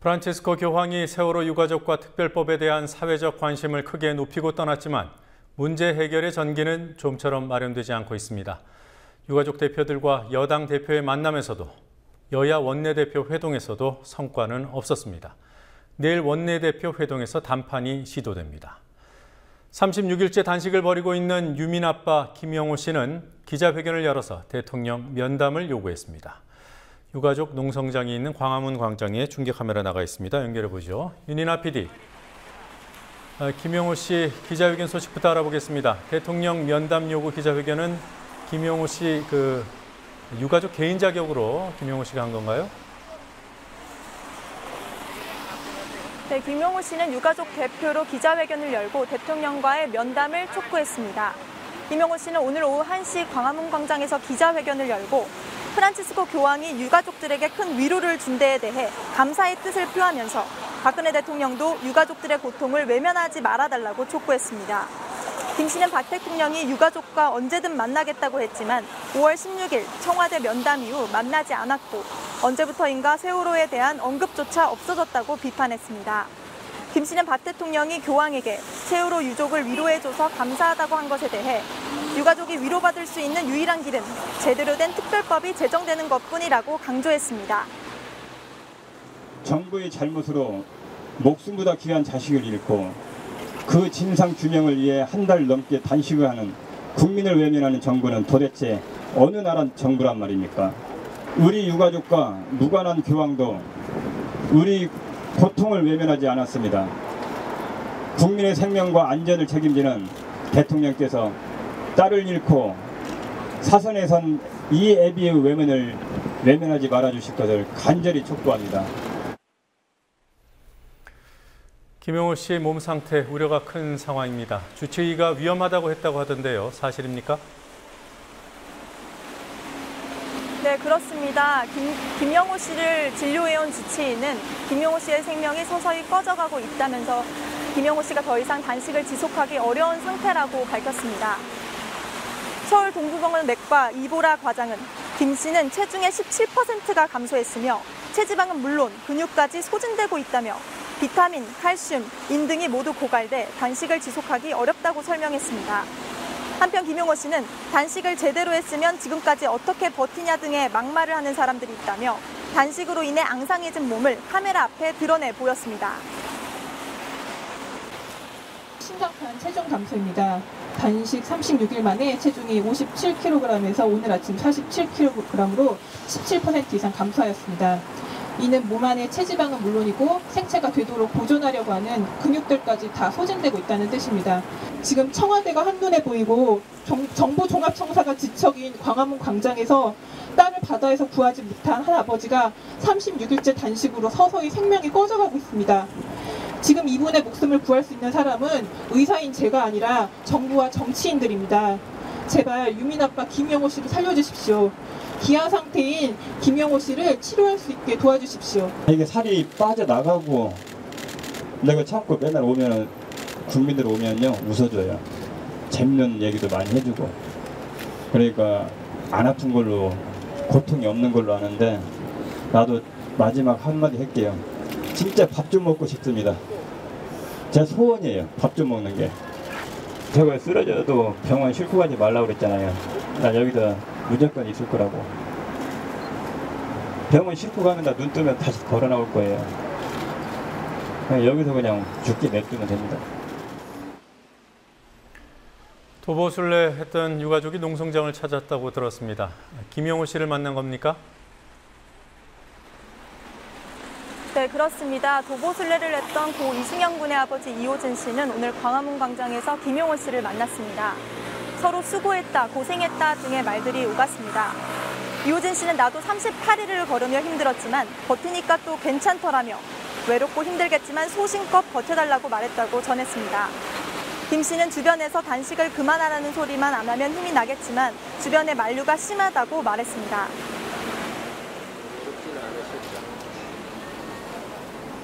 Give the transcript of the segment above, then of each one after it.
프란치스코 교황이 세월호 유가족과 특별법에 대한 사회적 관심을 크게 높이고 떠났지만 문제 해결의 전기는 좀처럼 마련되지 않고 있습니다. 유가족 대표들과 여당 대표의 만남에서도 여야 원내대표 회동에서도 성과는 없었습니다. 내일 원내대표 회동에서 담판이 시도됩니다. 36일째 단식을 벌이고 있는 유민 아빠 김영호 씨는 기자회견을 열어서 대통령 면담을 요구했습니다. 유가족 농성장이 있는 광화문 광장에 중계 카메라 나가 있습니다. 연결해 보죠. 윤이나 PD. 아, 김용호 씨 기자회견 소식부터 알아보겠습니다. 대통령 면담 요구 기자회견은 김용호 씨 그 유가족 개인 자격으로 김용호 씨가 한 건가요? 네, 김용호 씨는 유가족 대표로 기자회견을 열고 대통령과의 면담을 촉구했습니다. 김용호 씨는 오늘 오후 1시 광화문 광장에서 기자회견을 열고 프란치스코 교황이 유가족들에게 큰 위로를 준 데에 대해 감사의 뜻을 표하면서 박근혜 대통령도 유가족들의 고통을 외면하지 말아달라고 촉구했습니다. 김 씨는 박 대통령이 유가족과 언제든 만나겠다고 했지만 5월 16일 청와대 면담 이후 만나지 않았고 언제부터인가 세월호에 대한 언급조차 없어졌다고 비판했습니다. 김 씨는 박 대통령이 교황에게 세월호 유족을 위로해줘서 감사하다고 한 것에 대해 유가족이 위로받을 수 있는 유일한 길은 제대로 된 특별법이 제정되는 것뿐이라고 강조했습니다. 정부의 잘못으로 목숨보다 귀한 자식을 잃고 그 진상 규명을 위해 한 달 넘게 단식을 하는 국민을 외면하는 정부는 도대체 어느 나라 정부란 말입니까? 우리 유가족과 무관한 교황도 우리 고통을 외면하지 않았습니다. 국민의 생명과 안전을 책임지는 대통령께서 딸을 잃고 사선에 선이 애비의 외면을 외면하지 말아주실 것을 간절히 촉구합니다. 김용호 씨몸 상태 우려가 큰 상황입니다. 주치의가 위험하다고 했다고 하던데요. 사실입니까? 네, 그렇습니다. 김, 김영호 씨를 진료해온 주치의는 김영호 씨의 생명이 서서히 꺼져가고 있다면서 김영호 씨가 더 이상 단식을 지속하기 어려운 상태라고 밝혔습니다. 서울 동부병원 내과 이보라 과장은 김 씨는 체중의 17%가 감소했으며 체지방은 물론 근육까지 소진되고 있다며 비타민, 칼슘, 인 등이 모두 고갈돼 단식을 지속하기 어렵다고 설명했습니다. 한편 김용호 씨는 단식을 제대로 했으면 지금까지 어떻게 버티냐 등의 막말을 하는 사람들이 있다며 단식으로 인해 앙상해진 몸을 카메라 앞에 드러내 보였습니다. 심각한 체중 감소입니다. 단식 36일 만에 체중이 57kg에서 오늘 아침 47kg으로 17% 이상 감소하였습니다. 이는 몸 안의 체지방은 물론이고 생체가 되도록 보존하려고 하는 근육들까지 다 소진되고 있다는 뜻입니다. 지금 청와대가 한눈에 보이고 정, 부 종합청사가 지척인 광화문 광장에서 딸을 바다에서 구하지 못한 한 아버지가 36일째 단식으로 서서히 생명이 꺼져가고 있습니다. 지금 이분의 목숨을 구할 수 있는 사람은 의사인 제가 아니라 정부와 정치인들입니다. 제발 유민 아빠 김영호 씨를 살려주십시오. 기아 상태인 김영호 씨를 치료할 수 있게 도와주십시오. 이게 살이 빠져나가고 내가 참고 맨날 오면 국민들 오면요 웃어줘요. 재밌는 얘기도 많이 해주고 그러니까 안 아픈 걸로 고통이 없는 걸로 아는데 나도 마지막 한마디 할게요. 진짜 밥 좀 먹고 싶습니다. 제 소원이에요. 밥 좀 먹는 게. 제가 쓰러져도 병원 싣고 가지 말라고 그랬잖아요. 나 여기다 무조건 있을 거라고. 병원 싣고 가면 나눈 뜨면 다시 걸어 나올 거예요. 그냥 여기서 그냥 죽게 냅두면 됩니다. 도보술래 했던 유가족이 농성장을 찾았다고 들었습니다. 김영호 씨를 만난 겁니까? 네, 그렇습니다. 도보순례를 했던 고 이승영 군의 아버지 이호진 씨는 오늘 광화문 광장에서 김용호 씨를 만났습니다. 서로 수고했다, 고생했다 등의 말들이 오갔습니다. 이호진 씨는 나도 38일을 걸으며 힘들었지만 버티니까 또 괜찮더라며 외롭고 힘들겠지만 소신껏 버텨달라고 말했다고 전했습니다. 김 씨는 주변에서 단식을 그만하라는 소리만 안 하면 힘이 나겠지만 주변의 만류가 심하다고 말했습니다.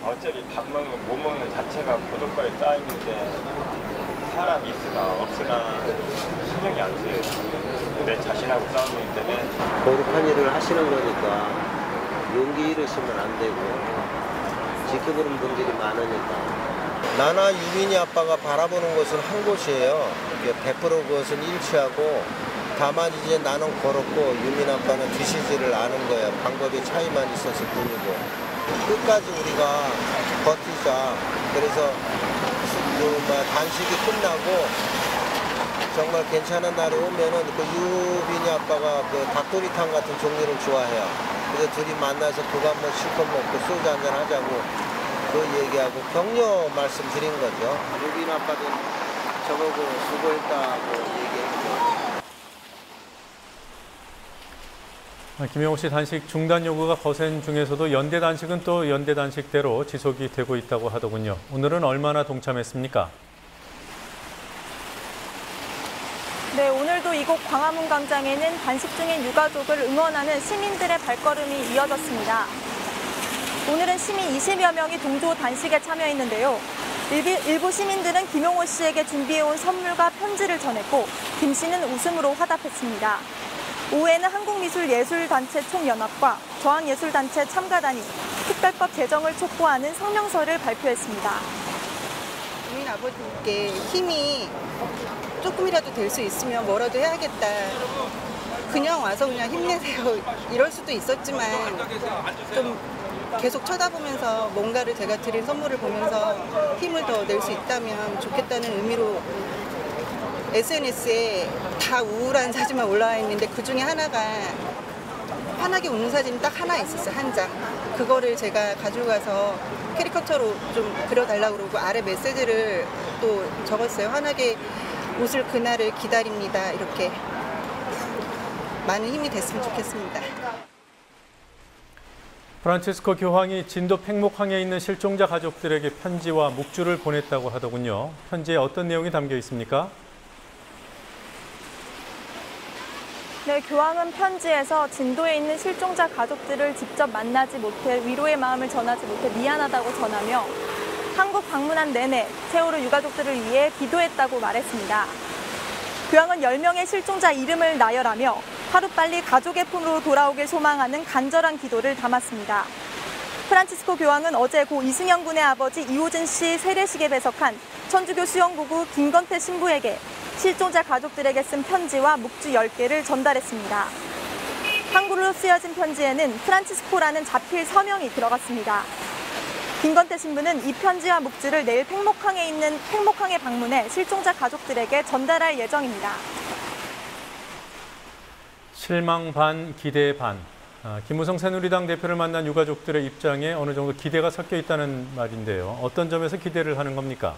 어차피 밥 먹는 못 먹는 자체가 고독과에 쌓이는데 사람 있으나 없으나 신경이 안 쓰여요. 내 자신하고 싸우기 때문에 거룩한 일을 하시는 거니까 용기 잃으시면 안 되고 지켜보는 분들이 많으니까. 나나 유민이 아빠가 바라보는 것은 한 곳이에요. 100% 그것은 일치하고 다만 이제 나는 걸었고 유민 아빠는 드시지를 않은 거예요. 방법의 차이만 있었을 뿐이고 끝까지 우리가 버티자. 그래서 그뭐 단식이 끝나고 정말 괜찮은 날이 오면은 그 유빈이 아빠가 그 닭도리탕 같은 종류를 좋아해요. 그래서 둘이 만나서 그거 한번 실컷 먹고 소주 한잔 하자고 그 얘기하고 격려 말씀드린 거죠. 유빈 아빠도 저보고 수고했다고 얘기했고. 아, 김영호 씨 단식 중단 요구가 거센 중에서도 연대 단식은 또 연대 단식대로 지속이 되고 있다고 하더군요. 오늘은 얼마나 동참했습니까? 네, 오늘도 이곳 광화문 광장에는 단식 중인 유가족을 응원하는 시민들의 발걸음이 이어졌습니다. 오늘은 시민 20여 명이 동조 단식에 참여했는데요. 일부, 시민들은 김용호 씨에게 준비해온 선물과 편지를 전했고 김 씨는 웃음으로 화답했습니다. 오후에는 한국미술예술단체 총연합과 저항예술단체 참가단이 특별법 제정을 촉구하는 성명서를 발표했습니다. 국민 아버님께 힘이 조금이라도 될 수 있으면 뭐라도 해야겠다. 그냥 와서 그냥 힘내세요. 이럴 수도 있었지만 좀 계속 쳐다보면서 뭔가를 제가 드린 선물을 보면서 힘을 더 낼 수 있다면 좋겠다는 의미로 SNS에 다 우울한 사진만 올라와 있는데 그 중에 하나가 환하게 웃는 사진이 딱 하나 있었어요. 한 장. 그거를 제가 가지고 가서 캐리커처로 좀 그려달라고 그러고 아래 메시지를 또 적었어요. 환하게 웃을 그날을 기다립니다. 이렇게 많은 힘이 됐으면 좋겠습니다. 프란치스코 교황이 진도 팽목항에 있는 실종자 가족들에게 편지와 묵주를 보냈다고 하더군요. 편지에 어떤 내용이 담겨 있습니까? 네, 교황은 편지에서 진도에 있는 실종자 가족들을 직접 만나지 못해 위로의 마음을 전하지 못해 미안하다고 전하며 한국 방문한 내내 세월호 유가족들을 위해 기도했다고 말했습니다. 교황은 10명의 실종자 이름을 나열하며 하루빨리 가족의 품으로 돌아오길 소망하는 간절한 기도를 담았습니다. 프란치스코 교황은 어제 고 이승영 군의 아버지 이호진 씨 세례식에 배석한 천주교 수영고구 김건태 신부에게 실종자 가족들에게 쓴 편지와 묵주 10개를 전달했습니다. 한글로 쓰여진 편지에는 프란치스코라는 자필 서명이 들어갔습니다. 김건태 신부는 이 편지와 묵주를 내일 팽목항에 있는 팽목항에 방문해 실종자 가족들에게 전달할 예정입니다. 실망 반, 기대 반. 아, 김무성 새누리당 대표를 만난 유가족들의 입장에 어느 정도 기대가 섞여 있다는 말인데요. 어떤 점에서 기대를 하는 겁니까?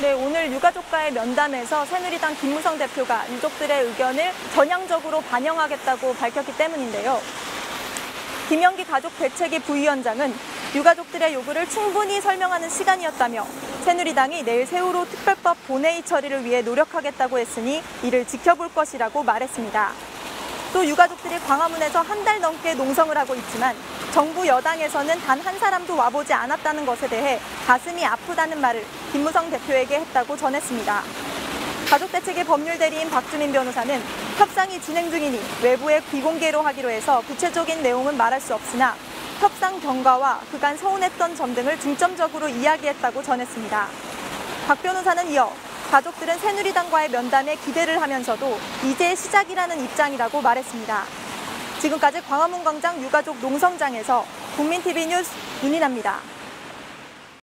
네, 오늘 유가족과의 면담에서 새누리당 김무성 대표가 유족들의 의견을 전향적으로 반영하겠다고 밝혔기 때문인데요. 김영기 가족 대책위 부위원장은 유가족들의 요구를 충분히 설명하는 시간이었다며 새누리당이 내일 세월호 특별법 본회의 처리를 위해 노력하겠다고 했으니 이를 지켜볼 것이라고 말했습니다. 또 유가족들이 광화문에서 한 달 넘게 농성을 하고 있지만 정부 여당에서는 단 한 사람도 와보지 않았다는 것에 대해 가슴이 아프다는 말을 김무성 대표에게 했다고 전했습니다. 가족대책의 법률 대리인 박주민 변호사는 협상이 진행 중이니 외부에 비공개로 하기로 해서 구체적인 내용은 말할 수 없으나 협상 경과와 그간 서운했던 점 등을 중점적으로 이야기했다고 전했습니다. 박 변호사는 이어 가족들은 새누리당과의 면담에 기대를 하면서도 이제 시작이라는 입장이라고 말했습니다. 지금까지 광화문 광장 유가족 농성장에서 국민TV 뉴스 윤인아입니다.